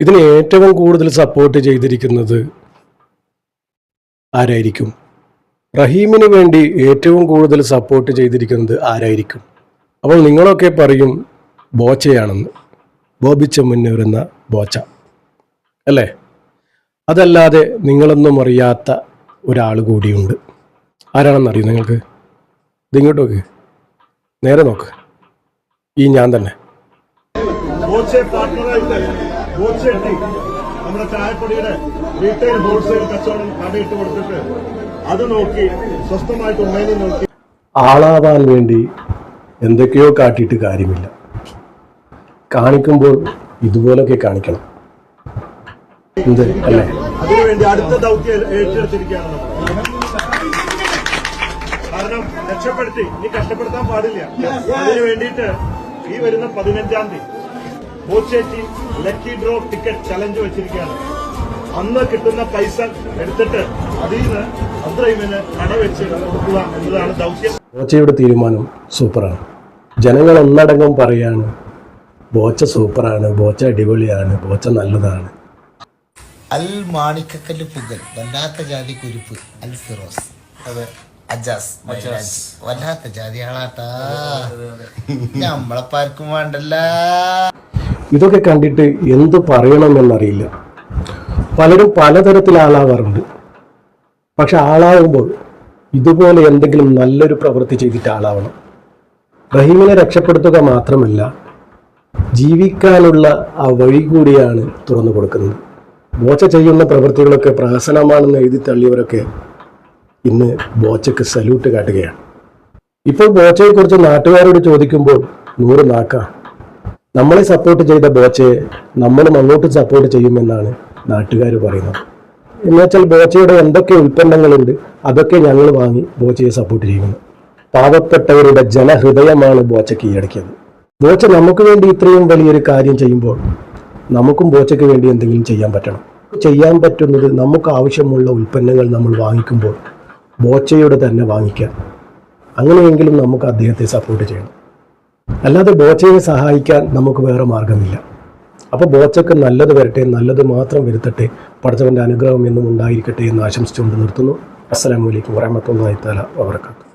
ഇതിന് ഏറ്റവും കൂടുതൽ സപ്പോർട്ട് ചെയ്തിരിക്കുന്നത് ആരായിരിക്കും? റഹീമിന് വേണ്ടി ഏറ്റവും കൂടുതൽ സപ്പോർട്ട് ചെയ്തിരിക്കുന്നത് ആരായിരിക്കും? അപ്പോൾ നിങ്ങളൊക്കെ പറയും ബോച്ചയാണെന്ന്. ബോബിച്ച ചെമ്മന്നൂർ എന്ന ബോച്ച. അല്ലേ? അതല്ലാതെ നിങ്ങളൊന്നും അറിയാത്ത ഒരാൾ കൂടിയുണ്ട്. ആരാണെന്നറിയും നിങ്ങൾക്ക്? ഇതിങ്ങോട്ട് നോക്ക്. നേരെ നോക്ക്. ഈ ഞാൻ തന്നെ. ബോച്ചെട്ടി നമ്മുടെ ചായപ്പൊടിയുടെ റീറ്റെയിൽ ഹോൾസെയിൽ കച്ചവടം കടയിട്ട് കൊടുത്തിട്ട് അത് നോക്കി സ്വസ്ഥമായിട്ട് ഉമ്മേനെ നോക്കി. ആളാവാൻ വേണ്ടി എന്തൊക്കെയോ കാട്ടിയിട്ട് കാര്യമില്ല. കാണിക്കുമ്പോൾ ഇതുപോലൊക്കെ കാണിക്കണം. എന്ത്? അല്ലേ? അതിനുവേണ്ടി അടുത്ത ദൗത്യം ഏറ്റെടുത്തിരിക്കുകയാണ് നമ്മൾ. കാരണം രക്ഷപ്പെടുത്തി. ഇനി കഷ്ടപ്പെടുത്താൻ പാടില്ല. അതിനു വേണ്ടിയിട്ട് ഈ വരുന്ന പതിനഞ്ചാം തീയതി ബോച്ചേറ്റി ലക്കി ഡ്രോ ടിക്കറ്റ് ചലഞ്ച് വെച്ചിരിക്കുകയാണ്. അന്ന് കിട്ടുന്ന പൈസ എടുത്തിട്ട് അതിൽ നിന്ന് അബ്രഹിമിന് കട വെച്ച് കൊടുക്കുക എന്നതാണ് ദൗത്യം. ബോച്ചയുടെ തീരുമാനം സൂപ്പറാണ്. ജനങ്ങൾ ഒന്നടങ്കം പറയാണ് ബോച്ച സൂപ്പറാണ് ബോച്ച അടിപൊളിയാണ് ബോച്ച നല്ലതാണ്. അൽ മാണിക്കക്കല്ല് പുകൽ വല്ലാത്ത ജാതി കുരിപ്പ് അൽ ഫിറോസ്. അതെ അജാസ്. വല്ലാത്ത ജാതി ആളാട്ടാ നമ്മളെ പാർക്കും വേണ്ടല്ല. ഇതൊക്കെ കണ്ടിട്ട് എന്ത് പറയണമെന്നറിയില്ല. പലരും പലതരത്തിൽ ആളാവാറുണ്ട് പക്ഷെ ആളാവുമ്പോൾ ഇതുപോലെ എന്തെങ്കിലും നല്ലൊരു പ്രവൃത്തി ചെയ്തിട്ട് ആളാവണം. റഹീമിനെ രക്ഷപ്പെടുത്തുക മാത്രമല്ല ജീവിക്കാനുള്ള ആ വഴി കൂടിയാണ് തുറന്നു കൊടുക്കുന്നത്. ബോച്ച ചെയ്യുന്ന പ്രവൃത്തികളൊക്കെ പ്രഹസനമാണെന്ന് എഴുതി തള്ളിയവരൊക്കെ ഇന്ന് ബോച്ചയ്ക്ക് സല്യൂട്ട് കാട്ടുകയാണ്. ഇപ്പോൾ ബോച്ചയെക്കുറിച്ച് നാട്ടുകാരോട് ചോദിക്കുമ്പോൾ നൂറ് നാക്കാം. നമ്മളെ സപ്പോർട്ട് ചെയ്ത ബോച്ചയെ നമ്മളും അങ്ങോട്ട് സപ്പോർട്ട് ചെയ്യുമെന്നാണ് നാട്ടുകാർ പറയുന്നത്. എന്നുവെച്ചാൽ ബോച്ചയുടെ എന്തൊക്കെ ഉൽപ്പന്നങ്ങളുണ്ട് അതൊക്കെ ഞങ്ങൾ വാങ്ങി ബോച്ചയെ സപ്പോർട്ട് ചെയ്യുന്നു. പാവപ്പെട്ടവരുടെ ജനഹൃദയമാണ് ബോച്ച കീഴടക്കിയത്. ബോച്ച നമുക്ക് വേണ്ടി ഇത്രയും വലിയൊരു കാര്യം ചെയ്യുമ്പോൾ നമുക്കും ബോച്ചയ്ക്ക് വേണ്ടി എന്തെങ്കിലും ചെയ്യാൻ പറ്റണം. ചെയ്യാൻ പറ്റുന്നത് നമുക്ക് ആവശ്യമുള്ള ഉൽപ്പന്നങ്ങൾ നമ്മൾ വാങ്ങിക്കുമ്പോൾ ബോച്ചയുടെ തന്നെ വാങ്ങിക്കാം. അങ്ങനെയെങ്കിലും നമുക്ക് അദ്ദേഹത്തെ സപ്പോർട്ട് ചെയ്യണം. അല്ലാതെ ബോച്ചയെ സഹായിക്കാൻ നമുക്ക് വേറെ മാർഗമില്ല. അപ്പോൾ ബോച്ചക്ക് നല്ലത് വരട്ടെ നല്ലത് മാത്രം വരുത്തട്ടെ പഠിച്ചവന്റെ അനുഗ്രഹം എന്നും ഉണ്ടായിരിക്കട്ടെ എന്ന് ആശംസിച്ചുകൊണ്ട് നിർത്തുന്നു. അസ്സലാമു അലൈക്കും വറഹമത്തല്ലാഹി തആല വബറകാതുഹു.